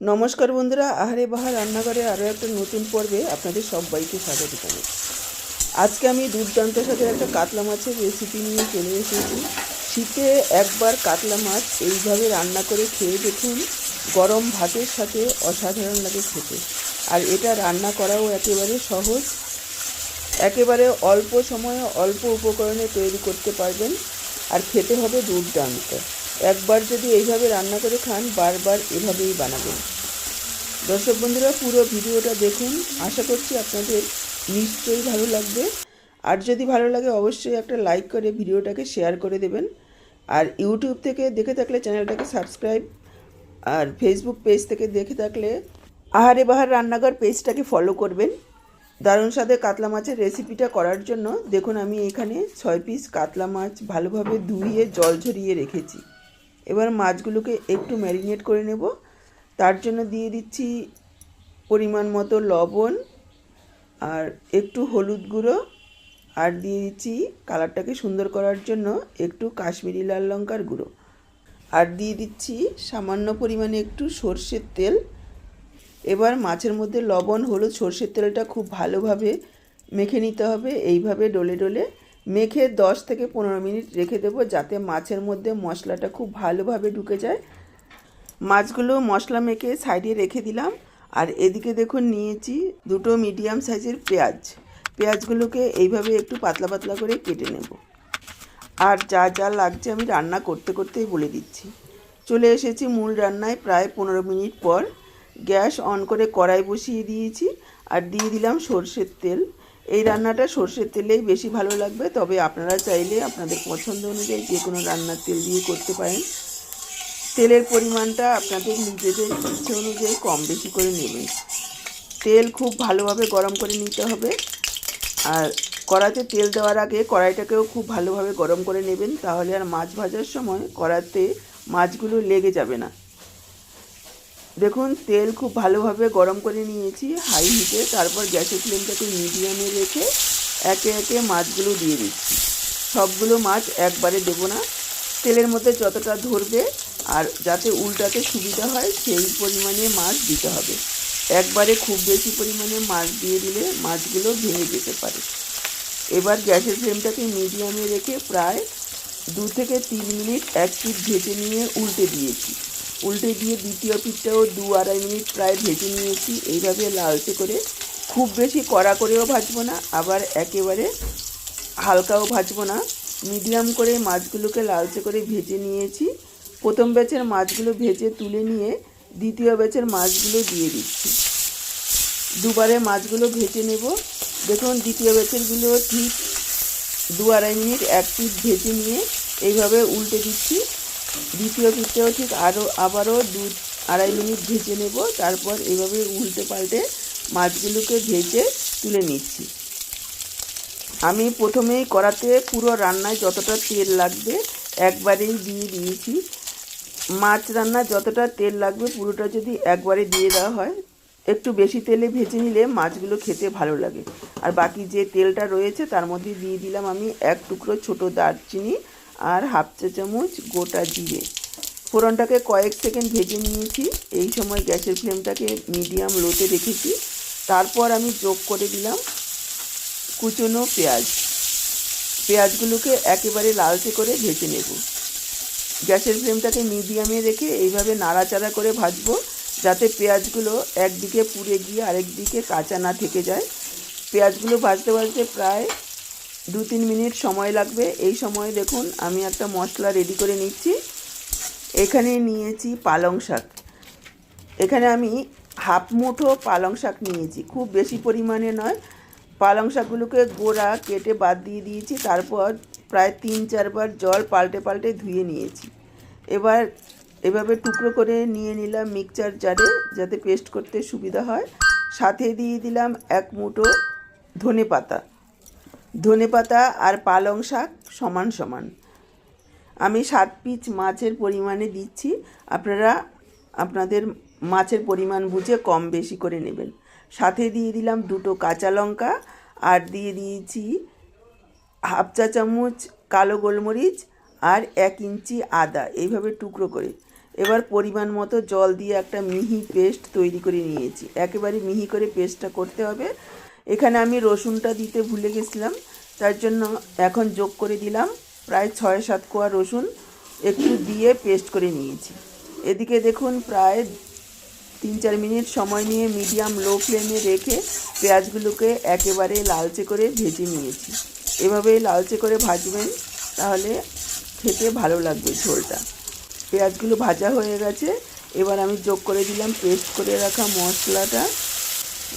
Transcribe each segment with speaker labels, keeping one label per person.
Speaker 1: নমস্কার বন্ধুরা, আহারে বাহার রান্নাঘরে আরও একটা নতুন পর্বে আপনাদের সবাইকে স্বাগত জানাই। আজকে আমি দুর্দান্ত সাথে একটা কাতলা মাছের রেসিপি নিয়ে চলে এসেছি। শীতে একবার কাতলা মাছ এইভাবে রান্না করে খেয়ে দেখুন, গরম ভাতের সাথে অসাধারণ লাগে খেতে। আর এটা রান্না করাও একেবারে সহজ। একেবারে অল্প সময়ে অল্প উপকরণে তৈরি করতে পারবেন, আর খেতে হবে দুর্দান্ত। একবার যদি এইভাবে রান্না করে খান, বারবার এভাবেই বানাবেন। দর্শক বন্ধুরা, পুরো ভিডিওটা দেখুন। আশা করছি আপনাদের নিশ্চয়ই ভালো লাগবে। আর যদি ভালো লাগে, অবশ্যই একটা লাইক করে ভিডিওটাকে শেয়ার করে দেবেন। আর ইউটিউব থেকে দেখে থাকলে চ্যানেলটাকে সাবস্ক্রাইব আর ফেসবুক পেজ থেকে দেখে থাকলে আহারে বাহার রান্নাঘর পেজটাকে ফলো করবেন। দারুণ স্বাদে কাতলা মাছের রেসিপিটা করার জন্য দেখুন আমি এখানে ছয় পিস কাতলা মাছ ভালোভাবে ধুইয়ে জল ঝরিয়ে রেখেছি। এবার মাছগুলোকে একটু ম্যারিনেট করে নেব। তার জন্য দিয়ে দিচ্ছি পরিমাণ মতো লবণ আর একটু হলুদ গুঁড়ো আর দিয়ে দিচ্ছি কালারটাকে সুন্দর করার জন্য একটু কাশ্মীরি লাল লঙ্কার গুঁড়ো। আর দিয়ে দিচ্ছি সামান্য পরিমাণে একটু সর্ষের তেল। এবার মাছের মধ্যে লবণ, হলুদ, সর্ষের তেলটা খুব ভালোভাবে মেখে নিতে হবে। এইভাবে ডলে ডলে মেখে দশ থেকে পনেরো মিনিট রেখে দেবো যাতে মাছের মধ্যে মশলাটা খুব ভালোভাবে ঢুকে যায়। মাছগুলো মশলা মেখে সাইডে রেখে দিলাম। আর এদিকে দেখুন নিয়েছি দুটো মিডিয়াম সাইজের পেঁয়াজ। পেঁয়াজগুলোকে এইভাবে একটু পাতলা পাতলা করে কেটে নেব। আর যা যা লাগছে আমি রান্না করতে করতেই বলে দিচ্ছি। চলে এসেছি মূল রান্নায় প্রায় পনেরো মিনিট পর। গ্যাস অন করে কড়াই বসিয়ে দিয়েছি। আর দিয়ে দিলাম সর্ষের তেল। এই রান্নাটা সর্ষের তেলেই বেশি ভালো লাগবে, তবে আপনারা চাইলে আপনাদের পছন্দ অনুযায়ী যে কোনো রান্নার তেল দিয়ে করতে পারেন। তেলের পরিমাণটা আপনাদের নিজেদের ইচ্ছে অনুযায়ী কম বেশি করে নেবেন। তেল খুব ভালোভাবে গরম করে নিতে হবে। আর কড়াতে তেল দেওয়ার আগে কড়াইটাকেও খুব ভালোভাবে গরম করে নেবেন, তাহলে আর মাছ ভাজার সময় কড়াতে মাছগুলো লেগে যাবে না। দেখুন, তেল খুব ভালোভাবে গরম করে নিয়েছি হাই হিটে তারপর গ্যাসের ফ্লেমটাকে মিডিয়ামে রেখে একে একে মাছগুলো দিয়ে দিচ্ছি। সবগুলো মাছ একবারে দেবো না, তেলের মধ্যে যতটা ধরবে আর যাতে উল্টাতে সুবিধা হয় সেই পরিমাণে মাছ দিতে হবে। একবারে খুব বেশি পরিমাণে মাছ দিয়ে দিলে মাছগুলো ভেঙে যেতে পারে। এবার গ্যাসের ফ্লেমটাকে মিডিয়ামে রেখে প্রায় দু থেকে তিন মিনিট এক পিঠ ভেজে নিয়ে উল্টে দিয়েছি। উল্টে দিয়ে দ্বিতীয় পিঠটাও দু আড়াই মিনিট প্রায় ভেজে নিয়েছি। এইভাবে লালচে করে খুব বেশি কড়া করেও ভাজবো না, আবার একেবারে হালকাও ভাজবো না। মিডিয়াম করে মাছগুলোকে লালচে করে ভেজে নিয়েছি। প্রথম ব্যাচের মাছগুলো ভেজে তুলে নিয়ে দ্বিতীয় ব্যাচের মাছগুলো দিয়ে দিচ্ছি। দুবারে মাছগুলো ভেজে নেব। দেখুন, দ্বিতীয় ব্যাচেরগুলো ঠিক দু আড়াই মিনিট এক পিঠ ভেজে নিয়ে এইভাবে উল্টে দিচ্ছি। দ্বিতীয় পিঠটাও ঠিক আরও আবারও দু আড়াই মিনিট ভেজে নেব। তারপর এইভাবে উল্টে পাল্টে মাছগুলোকে ভেজে তুলে নিচ্ছি। আমি প্রথমেই কড়াতে পুরো রান্নায় যতটা তেল লাগবে একবারেই দিয়ে দিয়েছি। মাছ রান্না যতটা তেল লাগবে পুরোটা যদি একবারে দিয়ে দেওয়া হয়, একটু বেশি তেলে ভেজে নিলে মাছগুলো খেতে ভালো লাগে। আর বাকি যে তেলটা রয়েছে তার মধ্যে দিয়ে দিলাম আমি এক টুকরো ছোটো দারচিনি। আর হাফ চা চামচ গোটা জিরে। ফোড়নটাকে কয়েক সেকেন্ড ভেজে নিয়েছি। এই সময় গ্যাসের ফ্লেমটাকে মিডিয়াম লোতে রেখেছি। তারপর আমি যোগ করে দিলাম কুচনো পেঁয়াজ। পেঁয়াজগুলোকে একেবারে লালচে করে ভেজে নেব। গ্যাসের ফ্লেমটাকে মিডিয়ামে রেখে এইভাবে নাড়াচাড়া করে ভাজবো, যাতে পেঁয়াজগুলো একদিকে পুড়ে গিয়ে আরেক দিকে কাঁচা না থেকে যায়। পেঁয়াজগুলো ভাজতে ভাজতে প্রায় দু তিন মিনিট সময় লাগবে। এই সময় দেখুন, আমি একটা মশলা রেডি করে নিচ্ছি। এখানে নিয়েছি পালং শাক। এখানে আমি হাফ মুঠো পালং শাক নিয়েছি। খুব বেশি পরিমাণে নয়। পালং শাকগুলোকে গোড়া কেটে বাদ দিয়ে দিয়েছি। তারপর প্রায় তিন চারবার জল পাল্টে পাল্টে ধুয়ে নিয়েছি। এবার এভাবে টুকরো করে নিয়ে নিলাম মিক্সচার জারে যাতে পেস্ট করতে সুবিধা হয়। সাথে দিয়ে দিলাম এক মুঠো ধনে পাতা ধনে পাতা আর পালং শাক সমান সমান। আমি সাত পিচ মাছের পরিমাণে দিচ্ছি। আপনারা আপনাদের মাছের পরিমাণ বুঝে কম বেশি করে নেবেন। সাথে দিয়ে দিলাম দুটো কাঁচা লঙ্কা আর দিয়ে দিয়েছি হাফ চা চামচ কালো গোলমরিচ আর এক ইঞ্চি আদা। এইভাবে টুকরো করে। এবার পরিমাণ মতো জল দিয়ে একটা মিহি পেস্ট তৈরি করে নিয়েছি। একেবারে মিহি করে পেস্টটা করতে হবে। এখানে আমি রসুনটা দিতে ভুলে গেছিলাম, তার জন্য এখন যোগ করে দিলাম প্রায় ছয় সাত কোয়া রসুন, একটু দিয়ে পেস্ট করে নিয়েছি। এদিকে দেখুন প্রায় তিন চার মিনিট সময় নিয়ে মিডিয়াম লো ফ্লেমে রেখে পেঁয়াজগুলোকে একেবারে লালচে করে ভেজে নিয়েছি। এভাবে লালচে করে ভাজবেন, তাহলে খেতে ভালো লাগবে ঝোলটা। পেঁয়াজগুলো ভাজা হয়ে গেছে, এবার আমি যোগ করে দিলাম পেস্ট করে রাখা মশলাটা।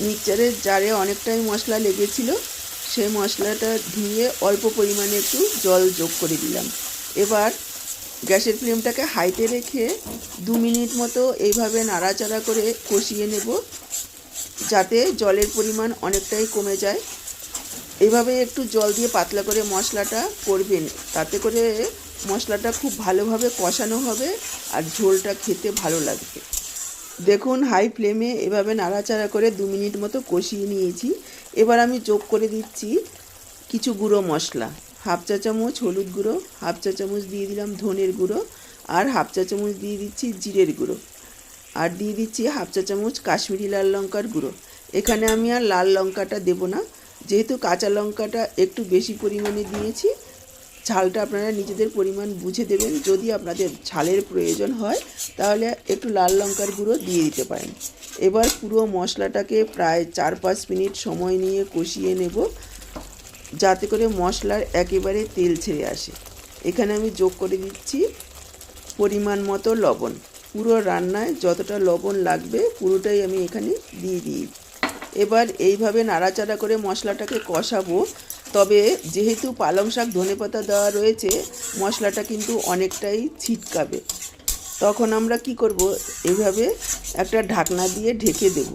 Speaker 1: মিক্সচারের জারে অনেকটাই মশলা লেগেছিল সেই মশলাটা ধুয়ে অল্প পরিমাণে একটু জল যোগ করে দিলাম। এবার গ্যাসের ফ্লেমটাকে হাইতে রেখে দু মিনিট মতো এইভাবে নাড়াচাড়া করে কষিয়ে নেব, যাতে জলের পরিমাণ অনেকটাই কমে যায়। এভাবে একটু জল দিয়ে পাতলা করে মশলাটা করবেন, তাতে করে মশলাটা খুব ভালোভাবে কষানো হবে আর ঝোলটা খেতে ভালো লাগবে। দেখুন হাই ফ্লেমে এভাবে নাড়াচাড়া করে দু মিনিট মতো কষিয়ে নিয়েছি। এবার আমি যোগ করে দিচ্ছি কিছু গুঁড়ো মশলা। হাফ চা চামচ হলুদ গুঁড়ো, হাফ চা চামচ দিয়ে দিলাম ধনের গুঁড়ো, আর হাফ চা চামচ দিয়ে দিচ্ছি জিরের গুঁড়ো। আর দিয়ে দিচ্ছি হাফ চা চামচ কাশ্মীরি লাল লঙ্কার গুঁড়ো। এখানে আমি আর লাল লঙ্কাটা দেবো না। যেহেতু কাঁচা লঙ্কাটা একটু বেশি পরিমাণে দিয়েছি ঝালটা আপনারা নিজেদের পরিমাণ বুঝে দেবেন। যদি আপনাদের ঝালের প্রয়োজন হয়, তাহলে একটু লাল লঙ্কার গুঁড়ো দিয়ে দিতে পারেন। এবার পুরো মশলাটাকে প্রায় চার পাঁচ মিনিট সময় নিয়ে কষিয়ে নেব, যাতে করে মশলার একেবারে তেল ছেড়ে আসে। এখানে আমি যোগ করে দিচ্ছি পরিমাণ মতো লবণ। পুরো রান্নায় যতটা লবণ লাগবে, পুরোটাই আমি এখানে দিয়ে দিই। এবার এইভাবে নাড়াচাড়া করে মশলাটাকে কষাবো। তবে যেহেতু পালং শাক ধনেপাতা দেওয়া রয়েছে, মশলাটা কিন্তু অনেকটাই ছিটকাবে। তখন আমরা কি করব? এভাবে একটা ঢাকনা দিয়ে ঢেকে দেব।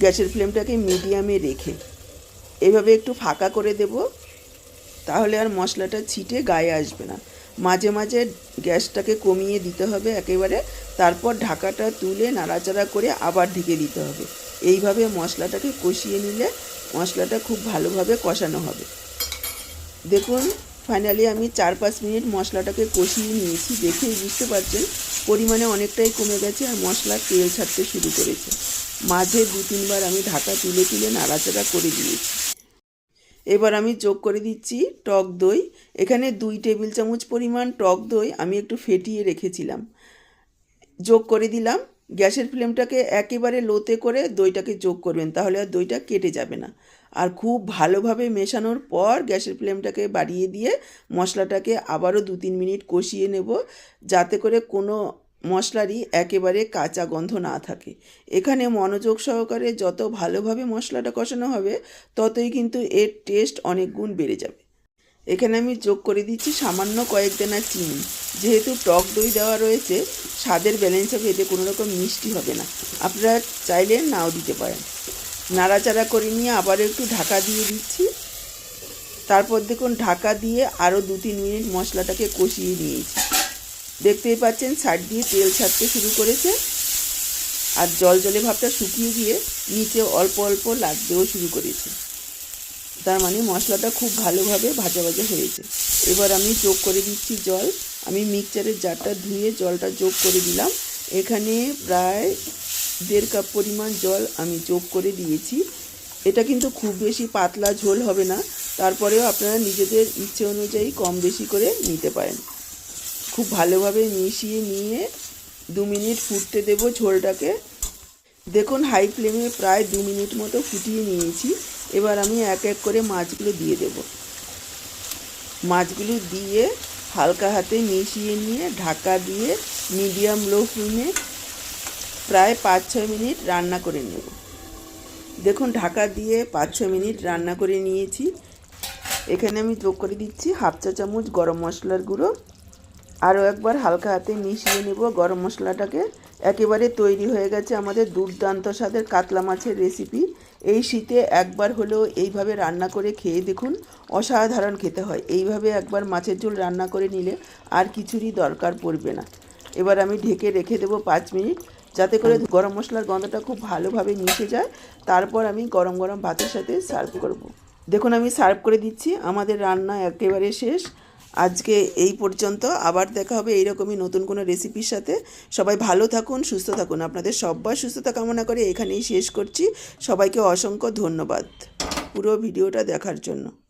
Speaker 1: গ্যাসের ফ্লেমটাকে মিডিয়ামে রেখে। এভাবে একটু ফাঁকা করে দেব, তাহলে আর মশলাটা ছিটে গায়ে আসবে না। মাঝে মাঝে গ্যাসটাকে কমিয়ে দিতে হবে একেবারে তারপর ঢাকাটা তুলে নাড়াচাড়া করে আবার ঢেকে দিতে হবে। এইভাবে মশলাটাকে কষিয়ে নিলে মশলাটা খুব ভালোভাবে কষানো হবে। দেখুন ফাইনালি আমি চার পাঁচ মিনিট মশলাটাকে কষিয়ে নিয়েছি। দেখেই বুঝতে পারছেন, পরিমাণে অনেকটাই কমে গেছে আর মশলা তেল ছাড়তে শুরু করেছে। মাঝে দু তিনবার আমি ঢাকা তুলে তুলে নাড়াচাড়া করে দিয়েছি। এবার আমি যোগ করে দিচ্ছি টক দই। এখানে দুই টেবিল চামচ পরিমাণ টক দই আমি একটু ফেটিয়ে রেখেছিলাম। যোগ করে দিলাম। গ্যাসের ফ্লেমটাকে একেবারে লোতে করে দইটাকে যোগ করবেন, তাহলে আর দইটা কেটে যাবে না। আর খুব ভালোভাবে মেশানোর পর গ্যাসের ফ্লেমটাকে বাড়িয়ে দিয়ে মশলাটাকে আবারও দু তিন মিনিট কষিয়ে নেব, যাতে করে কোনো মশলারই একেবারে কাঁচা গন্ধ না থাকে। এখানে মনোযোগ সহকারে যত ভালোভাবে মশলাটা কষানো হবে, ততই কিন্তু এর টেস্ট অনেক গুণ বেড়ে যাবে। এখানে আমি যোগ করে দিচ্ছি সামান্য কয়েক দানা চিনি। যেহেতু টক দই দেওয়া রয়েছে, স্বাদের ব্যালেন্স হবে এতে কোনো রকম মিষ্টি হবে না। আপনারা চাইলে নাও দিতে পারেন। নাড়াচাড়া করে নিয়ে আবার একটু ঢাকা দিয়ে দিচ্ছি। তারপর দেখুন, ঢাকা দিয়ে আরও দু তিন মিনিট মশলাটাকে কষিয়ে নিয়েছি। দেখতেই পাচ্ছেন, সাইড দিয়ে তেল ছাড়তে শুরু করেছে। আর জল জলে ভাবটা শুকিয়ে গিয়ে নিচে অল্প অল্প লাগতেও শুরু করেছে। তার মানে মশলাটা খুব ভালোভাবে ভাজা ভাজা হয়েছে। এবার আমি যোগ করে দিচ্ছি জল। আমি মিক্সচারের জারটা ধুয়ে জলটা যোগ করে দিলাম। এখানে প্রায় দেড় কাপ পরিমাণ জল আমি যোগ করে দিয়েছি। এটা কিন্তু খুব বেশি পাতলা ঝোল হবে না। তারপরেও আপনারা নিজেদের ইচ্ছে অনুযায়ী কম বেশি করে নিতে পারেন। খুব ভালোভাবে মিশিয়ে নিয়ে দু মিনিট ফুটতে দেব ঝোলটাকে। দেখুন, হাই ফ্লেমে প্রায় দু মিনিট মতো ফুটিয়ে নিয়েছি। এবার আমি এক এক করে মাছগুলো দিয়ে দেব। মাছগুলো দিয়ে হালকা হাতে মিশিয়ে নিয়ে ঢাকা দিয়ে মিডিয়াম লো ফ্লেমে প্রায় পাঁচ ছয় মিনিট রান্না করে নেব। দেখুন, ঢাকা দিয়ে পাঁচ ছ মিনিট রান্না করে নিয়েছি। এখানে আমি যোগ করে দিচ্ছি হাফ চা চামচ গরম মশলার গুঁড়ো আরও একবার হালকা হাতে মিশিয়ে নেব গরম মশলাটাকে। একেবারে তৈরি হয়ে গেছে আমাদের দুর্দান্ত স্বাদের কাতলা মাছের রেসিপি এই শীতে একবার হলেও এইভাবে রান্না করে খেয়ে দেখুন, অসাধারণ খেতে হয়। এইভাবে একবার মাছের ঝোল রান্না করে নিলে আর কিছুরই দরকার পড়বে না। এবার আমি ঢেকে রেখে দেবো পাঁচ মিনিট, যাতে করে গরম মশলার গন্ধটা খুব ভালোভাবে মিশে যায়। তারপর আমি গরম গরম ভাতের সাথে সার্ভ করব। দেখুন আমি সার্ভ করে দিচ্ছি, আমাদের রান্না একেবারে শেষ। আজকে এই পর্যন্ত। আবার দেখা হবে এইরকমই নতুন কোনো রেসিপির সাথে। সবাই ভালো থাকুন, সুস্থ থাকুন। আপনাদের সব্বার সুস্থতা কামনা করে এখানেই শেষ করছি। সবাইকে অসংখ্য ধন্যবাদ পুরো ভিডিওটা দেখার জন্য।